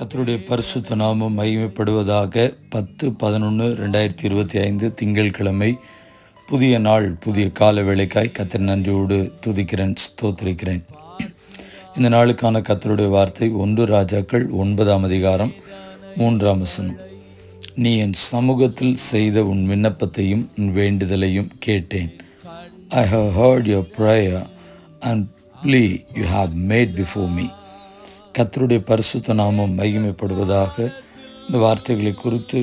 கத்தருடைய பரிசுத்த நாமம் மகிமைப்படுவதாக பத்து பதினொன்று ரெண்டாயிரத்தி இருபத்தி ஐந்து திங்கட்கிழமை புதிய நாள் புதிய கால வேலைக்காய் கத்திர நன்றியோடு துதிக்கிறேன் ஸ்தோத்திரிக்கிறேன். இந்த நாளுக்கான கத்தருடைய வார்த்தை ஒன்று ராஜாக்கள் ஒன்பதாம் அதிகாரம் மூன்றாம் வசனம். நீ என் சமூகத்தில் செய்த உன் விண்ணப்பத்தையும் உன் வேண்டுதலையும் கேட்டேன். I have heard your prayer and plea you have made before me கத்தருடைய பரிசுத்த நாமம் மகிமைப்படுவதாக இந்த வார்த்தைகளை குறித்து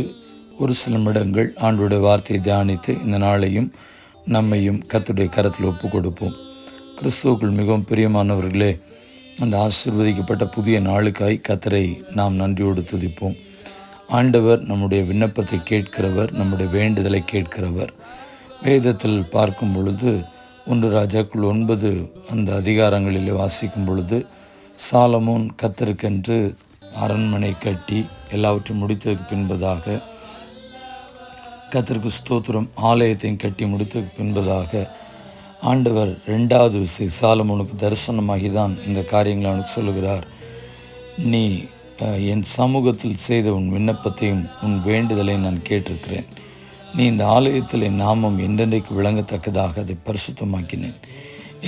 ஒரு சில நிமிடங்கள் ஆண்டுடைய வார்த்தையை தியானித்து இந்த நாளையும் நம்மையும் கத்தருடைய கரத்தில் ஒப்பு கொடுப்போம் கிறிஸ்துவுக்குள் மிகவும் பிரியமானவர்களே அந்த ஆசிர்வதிக்கப்பட்ட புதிய நாளுக்காய் கத்தரை நாம் நன்றியோடு துதிப்போம். ஆண்டவர் நம்முடைய விண்ணப்பத்தை கேட்கிறவர் நம்முடைய வேண்டுதலை கேட்கிறவர். வேதத்தில் பார்க்கும் பொழுது ஒன்று ராஜாக்குள் ஒன்பது அந்த அதிகாரங்களில் வாசிக்கும் பொழுது சாலமோன் கத்தருக்கென்று அரண்மனை கட்டி எல்லாவற்றையும் முடித்ததுக்கு பின்பதாக கத்தருக்கு ஸ்தோத்திரம் ஆலயத்தையும் கட்டி முடித்ததுக்கு பின்பதாக ஆண்டவர் ரெண்டாவது விசை சாலமோனுக்கு தரிசனமாகி தான் இந்த காரியங்களை அவனுக்கு சொல்லுகிறார். நீ என் சமூகத்தில் செய்த உன் விண்ணப்பத்தையும் உன் வேண்டுதலை நான் கேட்டிருக்கிறேன். நீ இந்த ஆலயத்தில் என் நாமம் என்றென்றைக்கு விளங்கத்தக்கதாக அதை பரிசுத்தமாக்கினேன்.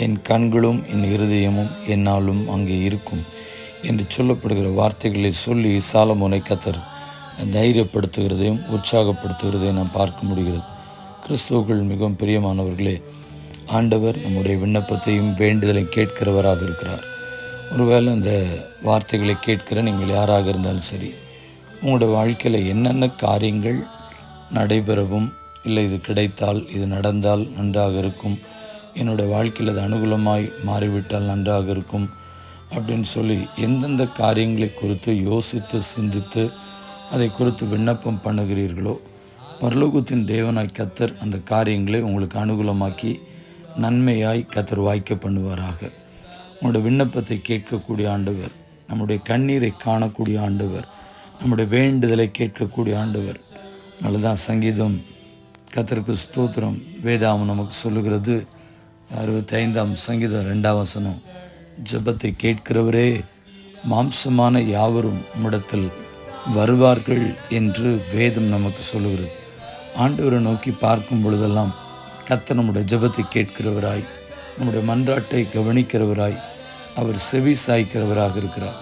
என் கண்களும் என் இருதயமும் என்னாலும் அங்கே இருக்கும் என்று சொல்லப்படுகிற வார்த்தைகளை சொல்லி சாலமோனை கத்தர் தைரியப்படுத்துகிறதையும் உற்சாகப்படுத்துகிறதையும் நாம் பார்க்க முடிகிறது. கிறிஸ்துவுக்குள் மிகவும் பிரியமானவர்களே ஆண்டவர் நம்முடைய விண்ணப்பத்தையும் வேண்டுதலையும் கேட்கிறவராக இருக்கிறார். ஒருவேளை இந்த வார்த்தைகளை கேட்கிற நீங்கள் யாராக இருந்தாலும் சரி உங்களுடைய வாழ்க்கையில் என்னென்ன காரியங்கள் நடைபெறவும் இல்லை இது கிடைத்தால் இது நடந்தால் நன்றாக இருக்கும் என்னுடைய வாழ்க்கையில் அது அனுகூலமாய் மாறிவிட்டால் நன்றாக இருக்கும் அப்படின்னு சொல்லி எந்தெந்த காரியங்களை குறித்து யோசித்து சிந்தித்து அதை குறித்து விண்ணப்பம் பண்ணுகிறீர்களோ பரலோகத்தின் தேவனாய் கத்தர் அந்த காரியங்களை உங்களுக்கு அனுகூலமாக்கி நன்மையாய் கத்தர் வாய்க்க பண்ணுவாராக. உங்களுடைய விண்ணப்பத்தை கேட்கக்கூடிய ஆண்டவர் நம்முடைய கண்ணீரை காணக்கூடிய ஆண்டவர் நம்முடைய வேண்டுதலை கேட்கக்கூடிய ஆண்டவர். நல்லதான் சங்கீதம் கத்தருக்கு ஸ்தோத்திரம் வேதாவும் நமக்கு சொல்லுகிறது. அறுபத்தி ஐந்தாம் சங்கீதம் ரெண்டாம் வசனம். ஜெபத்தை கேட்கிறவரே மாம்சமான யாவரும் உம்மிடத்தில் வருவார்கள் என்று வேதம் நமக்கு சொல்லுகிறது. ஆண்டவரை நோக்கி பார்க்கும் பொழுதெல்லாம் கத்த நம்முடைய ஜெபத்தை கேட்கிறவராய் நம்முடைய மன்றாட்டை கவனிக்கிறவராய் அவர் செவி சாய்க்கிறவராக இருக்கிறார்.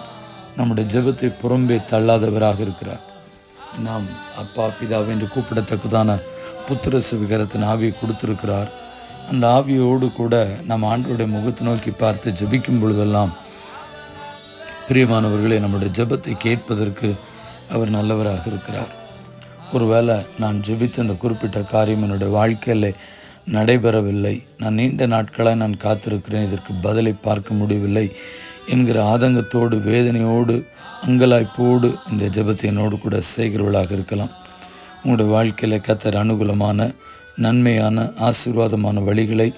நம்முடைய ஜெபத்தை புறம்பே தள்ளாதவராக இருக்கிறார். நாம் அப்பா பிதாவை என்று கூப்பிடத்தக்கதான புத்திர சுவிகரத்தின் ஆவியை கொடுத்திருக்கிறார். அந்த ஆவியோடு கூட நம் ஆண்டோடைய முகத்தை நோக்கி பார்த்து ஜபிக்கும் பொழுதெல்லாம் பிரியமானவர்களே நம்முடைய ஜபத்தை கேட்பதற்கு அவர் நல்லவராக இருக்கிறார். ஒருவேளை நான் ஜெபித்த அந்த குறிப்பிட்ட காரியம் என்னுடைய வாழ்க்கையில் நடைபெறவில்லை. நான் நீண்ட நாட்களாக நான் காத்திருக்கிறேன். இதற்கு பதிலை பார்க்க முடியவில்லை என்கிற ஆதங்கத்தோடு வேதனையோடு அங்கலாய்ப்போடு இந்த ஜபத்தை என்னோடு கூட செய்கிறவளாக இருக்கலாம். உங்களுடைய வாழ்க்கையில் கத்தர் அனுகூலமான நன்மையான ஆசீர்வாதமான வழிகளை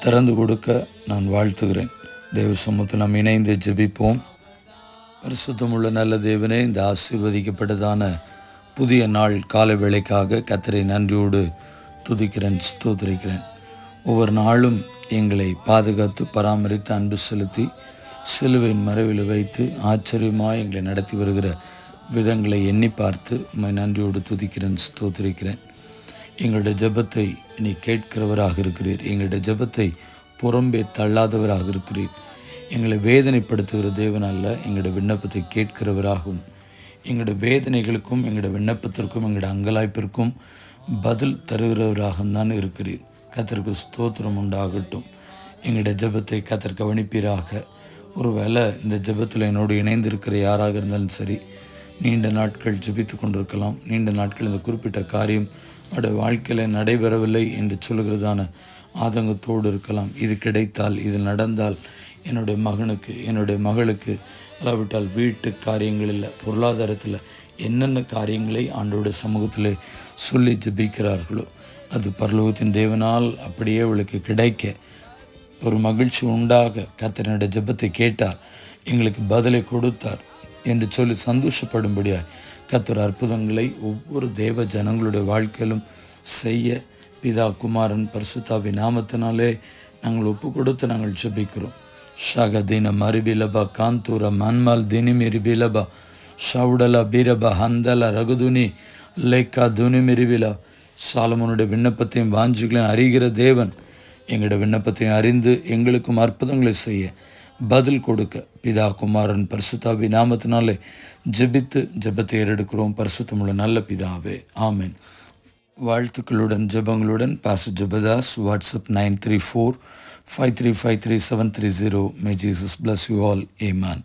திறந்து கொடுக்க நான் வாழ்த்துகிறேன். தேவ சமூகத்தில் நாம் இணைந்து ஜெபிப்போம். பரிசுத்தமுள்ள நல்ல தேவனே இந்த ஆசீர்வதிக்கப்பட்டதான புதிய நாள் காலை வேளைக்காக கத்தரை நன்றியோடு துதிக்கிறேன் ஸ்தோத்திரிக்கிறேன். ஒவ்வொரு நாளும் எங்களை பாதுகாத்து பராமரித்து அன்பு செலுத்தி சிலுவையின் மறைவில் வைத்து ஆச்சரியமாக எங்களை நடத்தி வருகிற விதங்களை எண்ணி பார்த்து உம்மை நன்றியோடு துதிக்கிறேன் ஸ்தோத்திரிக்கிறேன். எங்களுடைய ஜெபத்தை நீ கேட்கிறவராக இருக்கிறீர். எங்களுடைய ஜெபத்தை புறம்பே தள்ளாதவராக இருக்கிறீர். எங்களை வேதனைப்படுத்துகிற தேவன் அல்ல எங்களுடைய விண்ணப்பத்தை கேட்கிறவராகவும் எங்களுடைய வேதனைகளுக்கும் எங்களுடைய விண்ணப்பத்திற்கும் எங்களுடைய அங்கலாய்ப்பிற்கும் பதில் தருகிறவராகவும் தான் இருக்கிறீர். கத்தருக்கு ஸ்தோத்திரம் உண்டாகட்டும். எங்களுடைய ஜெபத்தை கத்தர் கவனிப்பீராக. ஒருவேளை இந்த ஜெபத்தில் என்னோடு இணைந்திருக்கிற யாராக இருந்தாலும் சரி நீண்ட நாட்கள் ஜெபித்து கொண்டிருக்கலாம். நீண்ட நாட்கள் இந்த குறிப்பிட்ட காரியம் அவருடைய வாழ்க்கையில் நடைபெறவில்லை என்று சொல்லுகிறதான ஆதங்கத்தோடு இருக்கலாம். இது கிடைத்தால் இது நடந்தால் என்னுடைய மகனுக்கு என்னுடைய மகளுக்கு அல்லாவிட்டால் வீட்டு காரியங்களில் பொருளாதாரத்தில் என்னென்ன காரியங்களை ஆண்டோட சமூகத்தில் சொல்லி ஜெபிக்கிறார்களோ அது பரலோகத்தின் தேவனால் அப்படியே அவளுக்கு கிடைக்க ஒரு மகிழ்ச்சி உண்டாக கத்தனுடைய ஜெபத்தை கேட்டார். எங்களுக்கு பதிலை கொடுத்தார். என்று சொல்லி சந்தோஷப்படும்படியாய் கத்தர் அற்புதங்களை ஒவ்வொரு தேவ ஜனங்களுடைய வாழ்க்கையிலும் செய்ய பிதா குமாரன் பரிசுத்தாவி நாமத்தினாலே நாங்கள் ஒப்பு கொடுத்து நாங்கள் ஜெபிக்கிறோம். ஷக தீனம் அரிபிலபா காந்தூர மன்மால் தினிமிரி பிலபா ஷவுடல பீரப ஹந்தல ரகுதுனி லேக்கா துனி மிரிவில சாலமோனுடைய விண்ணப்பத்தையும் வாஞ்சிகளையும் அறிகிற தேவன் எங்களுடைய விண்ணப்பத்தையும் அறிந்து எங்களுக்கும் அற்புதங்களை செய்ய பதில் கொடுக்க. பிதா குமாரன் பரிசுத்தாவி நாமத்தினாலே ஜெபித்து ஜெபத்தை ஏறெடுக்கிறோம். பரிசுத்தமுள்ள நல்ல பிதாவே. ஆமேன். வாழ்த்துக்களுடன் ஜெபங்களுடன் பாச Jebadas WhatsApp nine three four five three five three seven three zero may Jesus bless you all amen